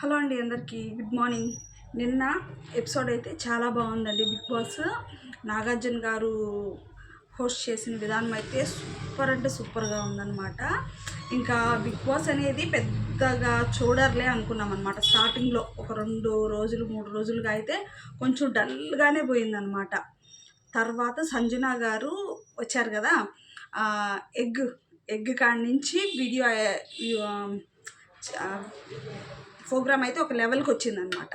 Hello అండి అందరికీ. Good morning. నిన్న ఎపిసోడ్ అయితే చాలా బాగుందండి. బిగ్ బాస్ నాగార్జున గారు హోస్ట్ చేసిన విధానం అయితే సూపర్ అంటే సూపర్గా ఉందన్నమాట. ఇంకా బిగ్ బాస్ అనేది పెద్దగా చూడర్లే అనుకున్నాం అనమాట స్టార్టింగ్లో ఒక రెండు రోజులు మూడు రోజులుగా అయితే కొంచెం డల్గానే పోయిందనమాట తర్వాత సంజన గారు వచ్చారు కదా. ఎగ్ ఎగ్ కాడి నుంచి వీడియో ప్రోగ్రామ్ అయితే ఒక లెవెల్కి వచ్చిందనమాట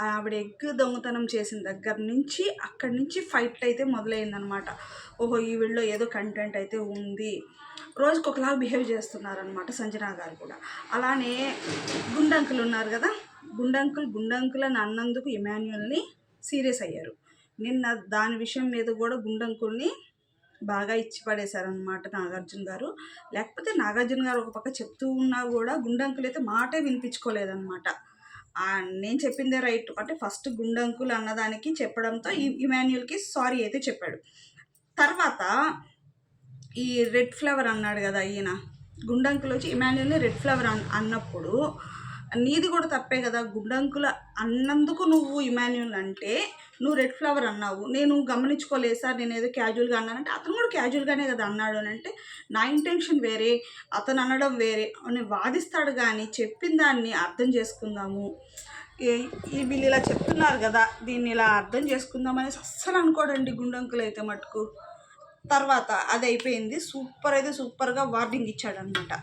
ఆవిడ ఎగ్ దొంగతనం చేసిన దగ్గర నుంచి అక్కడి నుంచి ఫైట్ అయితే మొదలైందనమాట ఓహో ఈ వీళ్ళలో ఏదో కంటెంట్ అయితే ఉంది. రోజుకి ఒకలాగా బిహేవ్ చేస్తున్నారనమాట సంజనా గారు కూడా. అలానే గుండంకులు ఉన్నారు కదా గుండంకులు గుండంకులు అని అన్నందుకు ఇమాన్యుల్ని సీరియస్ అయ్యారు. నిన్న దాని విషయం మీద కూడా గుండంకుల్ని బాగా ఇచ్చి పడేశారనమాట నాగార్జున గారు. లేకపోతే నాగార్జున గారు ఒక పక్క చెప్తూ ఉన్నా కూడా గుండంకులు అయితే మాటే వినిపించుకోలేదనమాట నేను చెప్పిందే రైట్. అంటే ఫస్ట్ గుండంకులు అన్నదానికి చెప్పడంతో ఇమాన్యుల్కి సారీ అయితే చెప్పాడు. తర్వాత ఈ రెడ్ ఫ్లవర్ అన్నాడు కదా ఈయన. గుండంకులు వచ్చి ఇమాన్యుల్ని రెడ్ ఫ్లవర్ అన్ అన్నప్పుడు నీది కూడా తప్పే కదా. గుండంకులు అన్నందుకు నువ్వు ఇమాన్యుల్ అంటే నువ్వు రెడ్ ఫ్లవర్ అన్నావు నేను గమనించుకోలేదు సార్ నేను ఏదో క్యాజువల్గా అన్నానంటే అతను కూడా క్యాజువల్గానే కదా అన్నాడు అని అంటే నా ఇంటెన్షన్ వేరే అతను అనడం వేరే అని వాదిస్తాడు కానీ చెప్పిన దాన్ని అర్థం చేసుకుందాము. వీళ్ళు ఇలా చెప్తున్నారు కదా దీన్ని ఇలా అర్థం చేసుకుందాం అనేసి అస్సలు అనుకోడండి గుండంకులు అయితే మటుకు. తర్వాత అది అయిపోయింది సూపర్ అయితే సూపర్గా వార్నింగ్ ఇచ్చాడనమాట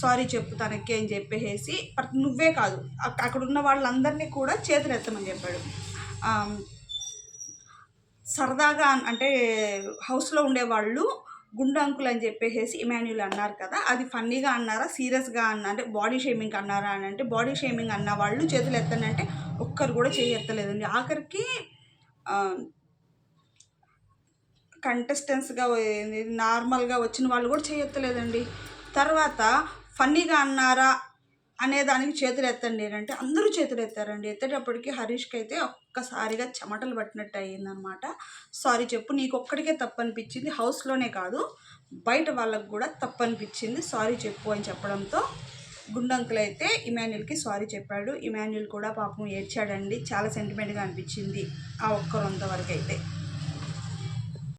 సారీ చెప్పు తనకి అని చెప్పేసి నువ్వే కాదు అక్కడ ఉన్న వాళ్ళందరినీ కూడా చేతులు ఎత్తమని చెప్పాడు. సరదాగా అంటే హౌస్లో ఉండేవాళ్ళు గుండు అంకుల్ అని చెప్పేసి ఇమాన్యుల్ అన్నారు కదా అది ఫన్నీగా అన్నారా సీరియస్గా అన్నా అంటే బాడీ షేమింగ్ అన్నారా అని అంటే బాడీ షేమింగ్ అన్న వాళ్ళు చేతులు ఎత్తనంటే ఒక్కరు కూడా చేయి ఎత్తలేదండి. ఆఖరికి కంటెస్టెంట్స్గా నార్మల్గా వచ్చిన వాళ్ళు కూడా చేయొత్తలేదండి తర్వాత ఫన్నీగా అన్నారా అనే దానికి చేతులు ఎత్తండి అంటే అందరూ చేతులు ఎత్తారండి ఎత్తేటప్పటికి హరీష్కి అయితే ఒక్కసారిగా చెమటలు పట్టినట్టు అయ్యిందనమాట సారీ చెప్పు నీకు ఒక్కడికే తప్పు అనిపించింది హౌస్లోనే కాదు బయట వాళ్ళకు కూడా తప్పు అనిపించింది సారీ చెప్పు అని చెప్పడంతో గుండంకులు అయితే ఇమాన్యుల్కి సారీ చెప్పాడు. ఇమాన్యుల్ కూడా పాపం ఏడ్చాడండి. చాలా సెంటిమెంట్గా అనిపించింది ఆ ఒక్క రొంత వరకు అయితే